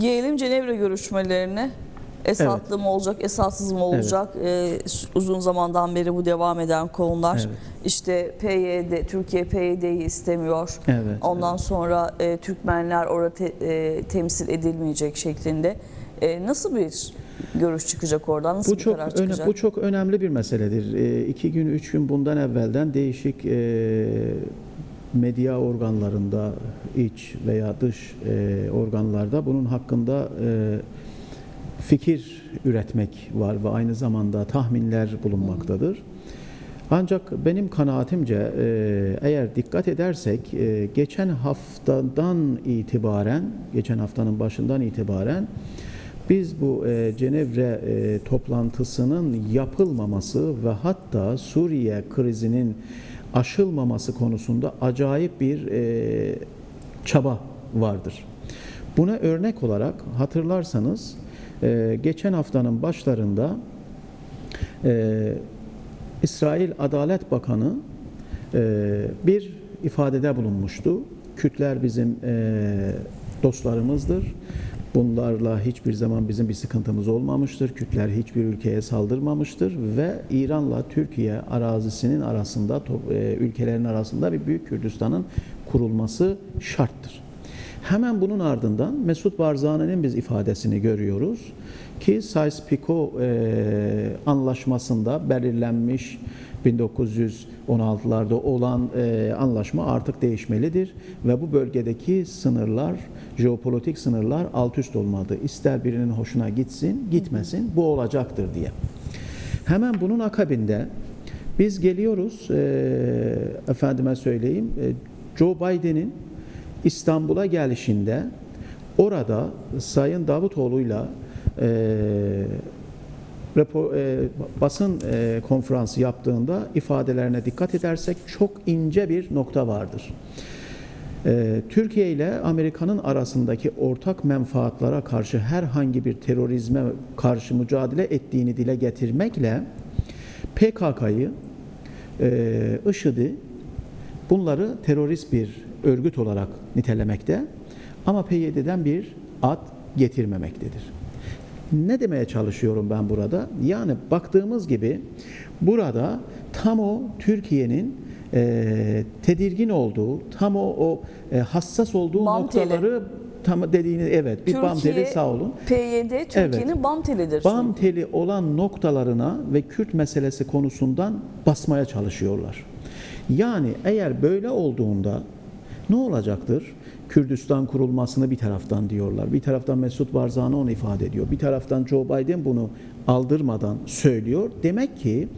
Gelelim Cenevre görüşmelerine. Esatlı mı olacak, esatsız mı olacak? Ee, uzun zamandan beri bu devam eden konular. Evet. İşte PYD, Türkiye PYD'yi istemiyor. Evet. Ondan sonra e, Türkmenler orada te- e, temsil edilmeyecek şeklinde. E, nasıl bir görüş çıkacak oradan? Nasıl Bu bir çok karar öne, çıkacak? bu çok önemli bir meseledir. E, iki gün, üç gün bundan evvelden değişik e, medya organlarında, iç veya dış e, organlarda bunun hakkında e, fikir üretmek var ve aynı zamanda tahminler bulunmaktadır. Ancak benim kanaatimce e, eğer dikkat edersek e, geçen haftadan itibaren, geçen haftanın başından itibaren biz bu e, Cenevre e, toplantısının yapılmaması ve hatta Suriye krizinin aşılmaması konusunda acayip bir e, çaba vardır. Buna örnek olarak hatırlarsanız e, geçen haftanın başlarında e, İsrail Adalet Bakanı e, bir ifadede bulunmuştu. Kürtler bizim e, dostlarımızdır. Bunlarla hiçbir zaman bizim bir sıkıntımız olmamıştır. Kürtler hiçbir ülkeye saldırmamıştır ve İran'la Türkiye arazisinin arasında, e, ülkelerin arasında bir Büyük Kürdistan'ın kurulması şarttır. Hemen bunun ardından Mesut Barzani'nin biz ifadesini görüyoruz ki Sykes-Picot e, anlaşmasında belirlenmiş 1916'larda olan e, anlaşma artık değişmelidir ve bu bölgedeki sınırlar, jeopolitik sınırlar alt üst olmadı. İster birinin hoşuna gitsin, gitmesin, bu olacaktır diye. Hemen bunun akabinde biz geliyoruz, e, efendime söyleyeyim, e, Joe Biden'in İstanbul'a gelişinde orada Sayın Davutoğlu'yla e, rapo- e, basın e, konferansı yaptığında ifadelerine dikkat edersek çok ince bir nokta vardır. E, Türkiye ile Amerika'nın arasındaki ortak menfaatlara karşı herhangi bir terörizme karşı mücadele ettiğini dile getirmekle PKK'yı, e, IŞİD'i bunları terörist bir örgüt olarak nitelemekte ama PYD'den bir ad getirmemektedir. Ne demeye çalışıyorum ben burada? Yani baktığımız gibi burada tam o Türkiye'nin e, tedirgin olduğu, tam o, o e, hassas olduğu Bam noktaları tam dediğini evet bir bam Türkiye, teli sağ olun. PYD Türkiye'nin bam telidir. Bam teli olan noktalarına ve Kürt meselesi konusundan basmaya çalışıyorlar. Yani eğer böyle olduğunda ne olacaktır? Kürdistan kurulmasını bir taraftan diyorlar. Bir taraftan Mesut Barzani onu ifade ediyor. Bir taraftan Joe Biden bunu aldırmadan söylüyor. Demek ki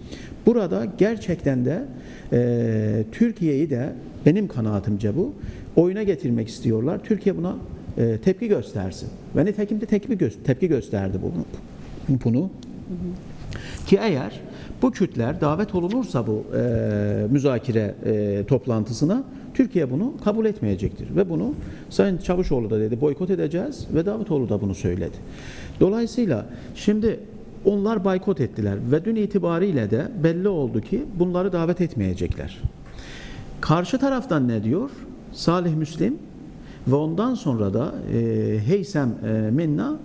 burada gerçekten de e, Türkiye'yi de benim kanaatimce bu oyuna getirmek istiyorlar. Türkiye buna e, tepki göstersin. Ve nitekim de tepki, gö- tepki gösterdi bunu. bunu. Ki eğer bu Kürtler davet olunursa bu e, müzakere e, toplantısına Türkiye bunu kabul etmeyecektir. Ve bunu Sayın Çavuşoğlu da dedi boykot edeceğiz ve Davutoğlu da bunu söyledi. Dolayısıyla şimdi onlar boykot ettiler ve dün itibariyle de belli oldu ki bunları davet etmeyecekler. Karşı taraftan ne diyor? Salih Müslim ve ondan sonra da e, Heysem e, Minna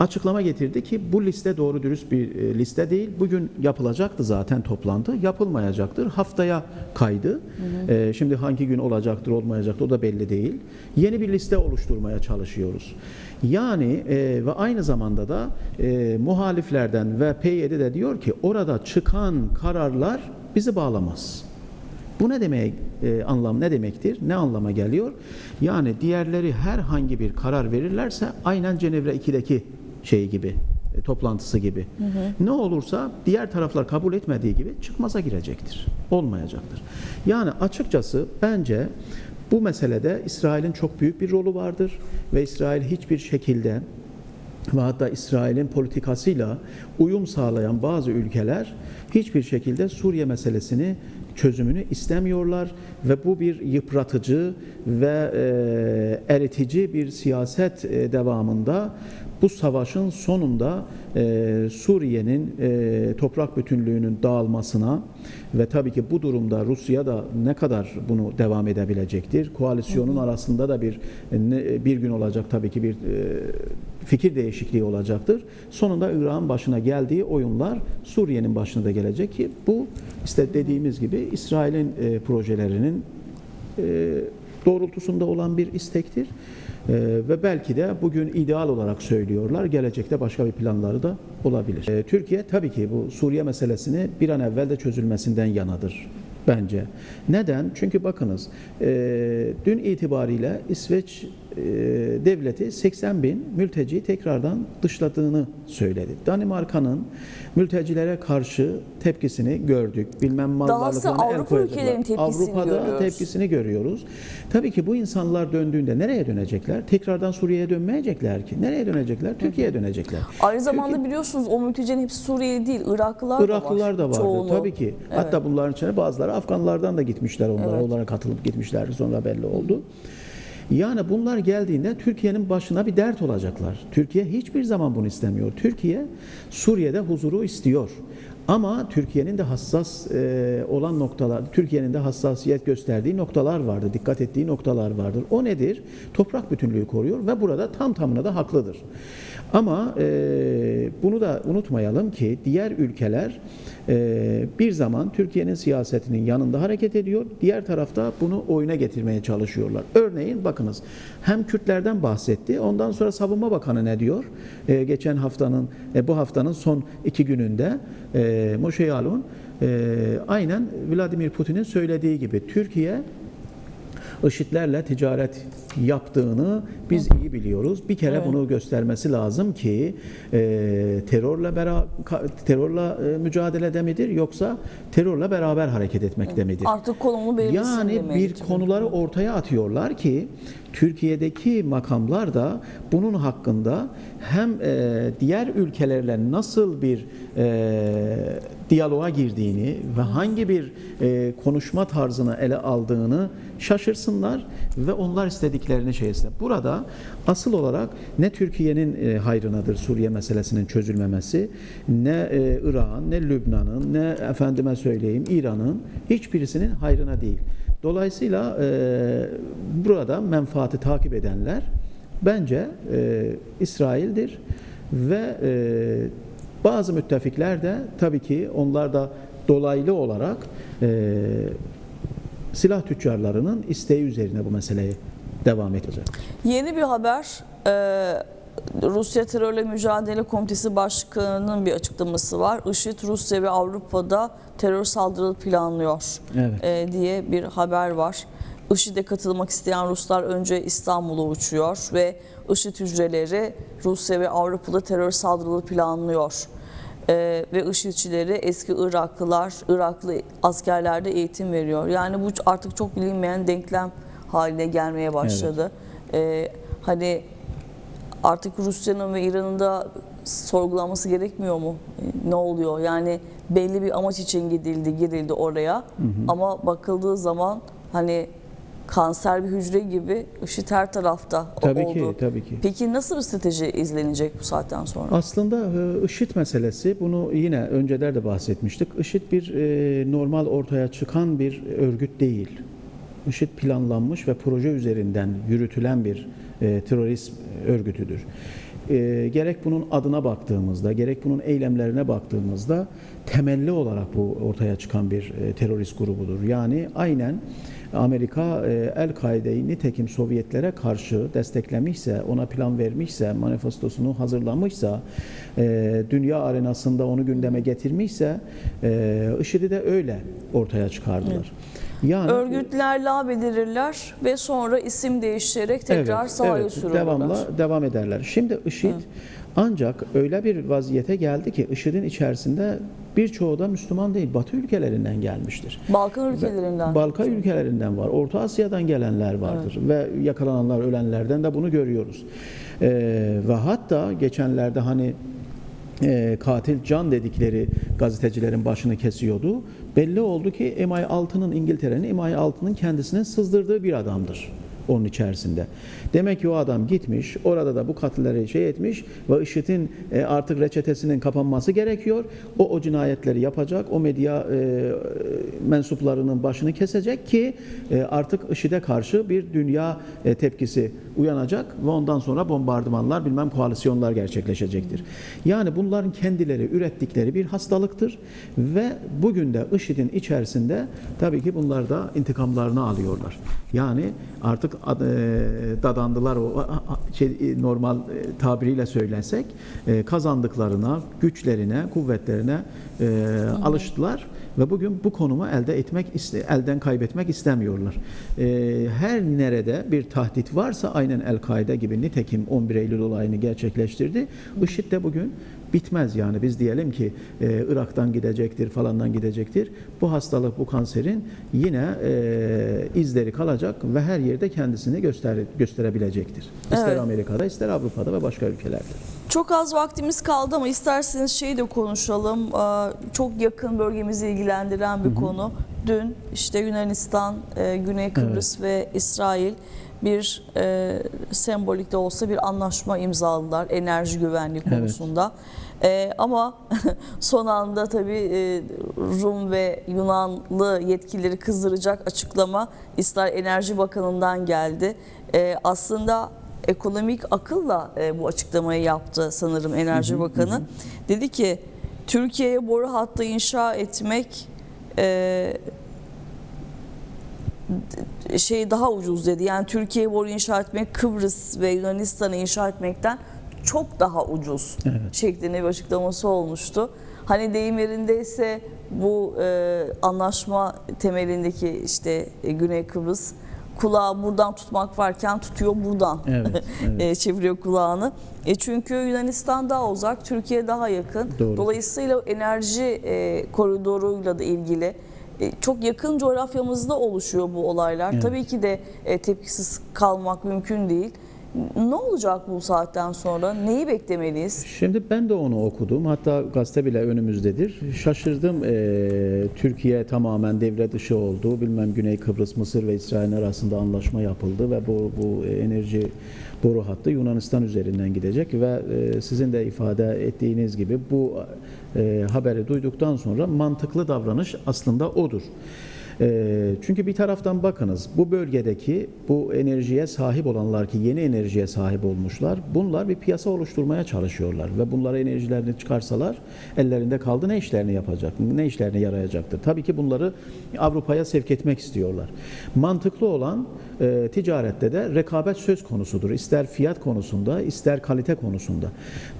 açıklama getirdi ki bu liste doğru dürüst bir e, liste değil. Bugün yapılacaktı zaten toplantı. Yapılmayacaktır. Haftaya kaydı. E, şimdi hangi gün olacaktır olmayacaktır o da belli değil. Yeni bir liste oluşturmaya çalışıyoruz. Yani e, ve aynı zamanda da e, muhaliflerden ve PYD de diyor ki orada çıkan kararlar bizi bağlamaz. Bu ne demek e, anlam ne demektir? Ne anlama geliyor? Yani diğerleri herhangi bir karar verirlerse aynen Cenevre 2'deki şey gibi e, toplantısı gibi. Ne olursa diğer taraflar kabul etmediği gibi çıkmaza girecektir. Olmayacaktır. Yani açıkçası bence bu meselede İsrail'in çok büyük bir rolü vardır ve İsrail hiçbir şekilde ve hatta İsrail'in politikasıyla uyum sağlayan bazı ülkeler hiçbir şekilde Suriye meselesini çözümünü istemiyorlar ve bu bir yıpratıcı ve e, eritici bir siyaset devamında bu savaşın sonunda e, Suriye'nin e, toprak bütünlüğünün dağılmasına ve tabii ki bu durumda Rusya da ne kadar bunu devam edebilecektir? Koalisyonun arasında da bir ne- bir gün olacak tabii ki bir e, fikir değişikliği olacaktır. Sonunda Irak'ın başına geldiği oyunlar Suriye'nin başına da gelecek ki bu işte dediğimiz gibi İsrail'in e, projelerinin e, doğrultusunda olan bir istektir. E, ve belki de bugün ideal olarak söylüyorlar. Gelecekte başka bir planları da olabilir. E, Türkiye tabii ki bu Suriye meselesini bir an evvel de çözülmesinden yanadır bence. Neden? Çünkü bakınız e, dün itibariyle İsveç devleti 80 bin mülteci tekrardan dışladığını söyledi. Danimarka'nın mültecilere karşı tepkisini gördük. Bilmem mal Dahası Avrupa ülkelerinin tepkisini Avrupa'da görüyoruz. tepkisini görüyoruz. Tabii ki bu insanlar döndüğünde nereye dönecekler? Tekrardan Suriye'ye dönmeyecekler ki. Nereye dönecekler? Türkiye'ye dönecekler. Aynı zamanda biliyorsunuz o mültecilerin hepsi Suriyeli değil, Iraklılar, Iraklılar da vardı Çoğunluğu. tabii ki. Hatta bunların içine bazıları Afganlardan da gitmişler onlara. Evet. Onlara katılıp gitmişler sonra belli oldu. Yani bunlar geldiğinde Türkiye'nin başına bir dert olacaklar. Türkiye hiçbir zaman bunu istemiyor. Türkiye Suriye'de huzuru istiyor. Ama Türkiye'nin de hassas e, olan noktalar, Türkiye'nin de hassasiyet gösterdiği noktalar vardır, dikkat ettiği noktalar vardır. O nedir? Toprak bütünlüğü koruyor ve burada tam tamına da haklıdır. Ama e, bunu da unutmayalım ki diğer ülkeler e, bir zaman Türkiye'nin siyasetinin yanında hareket ediyor. Diğer tarafta bunu oyuna getirmeye çalışıyorlar. Örneğin bakınız hem Kürtlerden bahsetti. Ondan sonra Savunma Bakanı ne diyor? E, geçen haftanın e, bu haftanın son iki gününde e, Moshe Yalon e, aynen Vladimir Putin'in söylediği gibi Türkiye IŞİD'lerle ticaret yaptığını biz iyi biliyoruz. Bir kere Evet. bunu göstermesi lazım ki e, terörle beraber terörle e, mücadelede midir yoksa terörle beraber hareket etmekte midir? Artık konumunu belirlesin Yani bir konuları ortaya atıyorlar ki Türkiye'deki makamlar da bunun hakkında hem e, diğer ülkelerle nasıl bir e, diyaloğa girdiğini ve hangi bir e, konuşma tarzını ele aldığını şaşırsınlar ve onlar istediklerini şey etsinler. Burada asıl olarak ne Türkiye'nin e, hayrınadır Suriye meselesinin çözülmemesi, ne e, Irak'ın, ne Lübnan'ın, ne efendime söyleyeyim İran'ın hiçbirisinin hayrına değil. Dolayısıyla e, burada menfaati takip edenler bence e, İsrail'dir ve e, bazı müttefikler de tabii ki onlar da dolaylı olarak e, silah tüccarlarının isteği üzerine bu meseleyi devam edecek. Yeni bir haber. Ee, Rusya Terörle Mücadele Komitesi Başkanı'nın bir açıklaması var. IŞİD Rusya ve Avrupa'da terör saldırı planlıyor Evet. e, diye bir haber var. IŞİD'e katılmak isteyen Ruslar önce İstanbul'a uçuyor ve IŞİD hücreleri Rusya ve Avrupa'da terör saldırıları planlıyor. Ee, ve IŞİD'çileri eski Iraklılar, Iraklı askerlerde eğitim veriyor. Yani bu artık çok bilinmeyen denklem haline gelmeye başladı. Ee, hani artık Rusya'nın ve İran'ın da sorgulanması gerekmiyor mu? Ne oluyor? Yani belli bir amaç için gidildi, girildi oraya. Ama bakıldığı zaman hani kanser bir hücre gibi IŞİD her tarafta Tabii oldu. ki, tabii ki. Peki nasıl bir strateji izlenecek bu saatten sonra? Aslında e, IŞİD meselesi bunu yine önceler de bahsetmiştik. IŞİD bir e, normal ortaya çıkan bir örgüt değil. IŞİD planlanmış ve proje üzerinden yürütülen bir e, terörist örgütüdür. E, gerek bunun adına baktığımızda, gerek bunun eylemlerine baktığımızda temelli olarak bu ortaya çıkan bir e, terörist grubudur. Yani aynen Amerika e, El-Kaide'yi nitekim Sovyetlere karşı desteklemişse, ona plan vermişse, manifestosunu hazırlamışsa, e, dünya arenasında onu gündeme getirmişse, e, IŞİD'i de öyle ortaya çıkardılar. Yani Örgütler lağbedirirler ve sonra isim değiştirerek tekrar Evet, sahaya evet, sürülürler. devamla devam ederler. Şimdi IŞİD ancak öyle bir vaziyete geldi ki IŞİD'in içerisinde birçoğu da Müslüman değil, Batı ülkelerinden gelmiştir. Balkan ülkelerinden. Balkan ülkelerinden var, Orta Asya'dan gelenler vardır ve yakalananlar, ölenlerden de bunu görüyoruz. Ee, ve hatta geçenlerde hani e, katil can dedikleri gazetecilerin başını kesiyordu. Belli oldu ki MI6'nın İngiltere'nin MI6'nın kendisine sızdırdığı bir adamdır. Onun içerisinde. Demek ki o adam gitmiş, orada da bu katilleri şey etmiş ve IŞİD'in e, artık reçetesinin kapanması gerekiyor. O o cinayetleri yapacak, o medya e, mensuplarının başını kesecek ki e, artık IŞİD'e karşı bir dünya e, tepkisi uyanacak ve ondan sonra bombardımanlar bilmem koalisyonlar gerçekleşecektir. Yani bunların kendileri ürettikleri bir hastalıktır ve bugün de IŞİD'in içerisinde tabii ki bunlar da intikamlarını alıyorlar. Yani artık dadandılar o şey, e, normal e, tabiriyle söylensek e, kazandıklarına, güçlerine, kuvvetlerine e, alıştılar ve bugün bu konumu elde etmek elden kaybetmek istemiyorlar. E, her nerede bir tahdit varsa aynen El-Kaide gibi nitekim 11 Eylül olayını gerçekleştirdi. IŞİD de bugün bitmez yani biz diyelim ki e, Irak'tan gidecektir falandan gidecektir. Bu hastalık bu kanserin yine e, izleri kalacak ve her yerde kendisini göster gösterebilecektir. İster Evet. Amerika'da ister Avrupa'da ve başka ülkelerde. Çok az vaktimiz kaldı ama isterseniz şeyi de konuşalım. Çok yakın bölgemizi ilgilendiren bir konu. Dün işte Yunanistan, e, Güney Kıbrıs ve İsrail bir e, sembolik de olsa bir anlaşma imzaladılar enerji güvenliği Evet. konusunda. E, ama son anda tabii e, Rum ve Yunanlı yetkilileri kızdıracak açıklama İsrail Enerji Bakanı'ndan geldi. E, aslında ekonomik akılla e, bu açıklamayı yaptı sanırım Enerji Bakanı. Dedi ki Türkiye'ye boru hattı inşa etmek e, şey daha ucuz dedi. Yani Türkiye'ye boru inşa etmek Kıbrıs ve Yunanistan'ı inşa etmekten çok daha ucuz Evet. şeklinde bir açıklaması olmuştu. Hani deyim yerindeyse bu e, anlaşma temelindeki işte e, Güney Kıbrıs kulağı buradan tutmak varken tutuyor buradan Evet, evet. e, çeviriyor kulağını. E çünkü Yunanistan daha uzak, Türkiye daha yakın. Doğru. Dolayısıyla enerji e, koridoruyla da ilgili çok yakın coğrafyamızda oluşuyor bu olaylar. Evet. Tabii ki de e, tepkisiz kalmak mümkün değil. Ne olacak bu saatten sonra? Neyi beklemeliyiz? Şimdi ben de onu okudum. Hatta gazete bile önümüzdedir. Şaşırdım. Ee, Türkiye tamamen devre dışı oldu. Bilmem Güney Kıbrıs, Mısır ve İsrail arasında anlaşma yapıldı ve bu, bu enerji boru hattı Yunanistan üzerinden gidecek ve e, sizin de ifade ettiğiniz gibi bu e, haberi duyduktan sonra mantıklı davranış aslında odur. Ee, Çünkü bir taraftan bakınız bu bölgedeki bu enerjiye sahip olanlar ki yeni enerjiye sahip olmuşlar bunlar bir piyasa oluşturmaya çalışıyorlar ve bunlara enerjilerini çıkarsalar ellerinde kaldı ne işlerini yapacak ne işlerine yarayacaktır. Tabii ki bunları Avrupa'ya sevk etmek istiyorlar. Mantıklı olan e, ticarette de rekabet söz konusudur. İster fiyat konusunda ister kalite konusunda.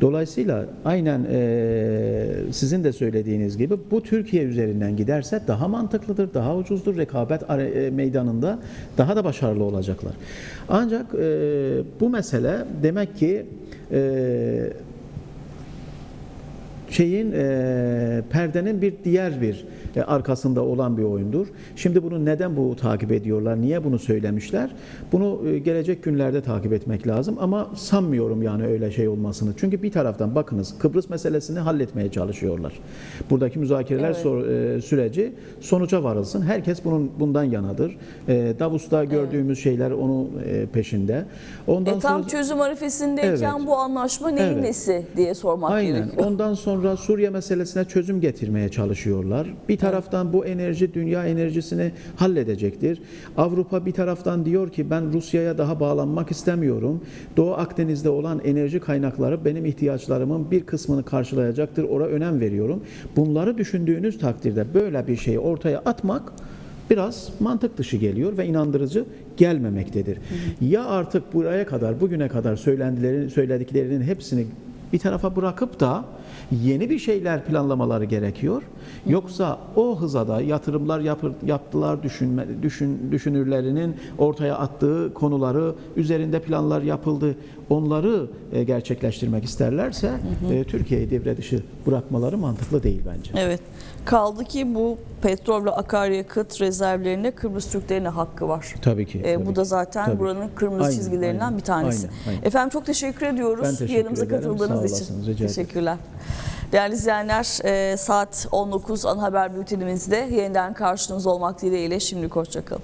Dolayısıyla aynen e, sizin de söylediğiniz gibi bu Türkiye üzerinden giderse daha mantıklıdır, daha ucuzdur. Rekabet e, meydanında daha da başarılı olacaklar. Ancak e, bu mesele demek ki e, şeyin e, perdenin bir diğer bir e, arkasında olan bir oyundur. Şimdi bunu neden bu takip ediyorlar? Niye bunu söylemişler? Bunu e, gelecek günlerde takip etmek lazım ama sanmıyorum yani öyle şey olmasını. Çünkü bir taraftan bakınız Kıbrıs meselesini halletmeye çalışıyorlar. Buradaki müzakereler Evet. sor- e, süreci sonuca varılsın. Herkes bunun bundan yanadır. E, Davos'ta gördüğümüz şeyler onun e, peşinde. Ondan E, tam sonra çözüm arifesindeyken Evet. bu anlaşma neyin Evet. nesi diye sormak Aynen. gerekiyor. Ondan sonra Suriye meselesine çözüm getirmeye çalışıyorlar. Bir taraftan bu enerji dünya enerjisini halledecektir. Avrupa bir taraftan diyor ki ben Rusya'ya daha bağlanmak istemiyorum. Doğu Akdeniz'de olan enerji kaynakları benim ihtiyaçlarımın bir kısmını karşılayacaktır. Oraya önem veriyorum. Bunları düşündüğünüz takdirde böyle bir şeyi ortaya atmak biraz mantık dışı geliyor ve inandırıcı gelmemektedir. Ya artık buraya kadar, bugüne kadar söylendilerin, söylediklerinin hepsini bir tarafa bırakıp da yeni bir şeyler planlamaları gerekiyor. Yoksa o hızada yatırımlar yapır, yaptılar düşünme, düşün, düşünürlerinin ortaya attığı konuları üzerinde planlar yapıldı. Onları e, gerçekleştirmek isterlerse e, Türkiye'yi devre dışı bırakmaları mantıklı değil bence. Evet. Kaldı ki bu petrol ve akaryakıt rezervlerinde Kıbrıs Türklerine hakkı var. Tabii ki. E, tabii bu da zaten Tabii. buranın kırmızı Aynen, çizgilerinden aynen, bir tanesi. aynen, aynen. Efendim çok teşekkür ediyoruz Ben teşekkür yayınımıza ederim. Katıldığınız için. rica. Teşekkürler. Değerli izleyenler e, saat 19 ana haber bültenimizde yeniden karşınızda olmak dileğiyle şimdi hoşçakalın.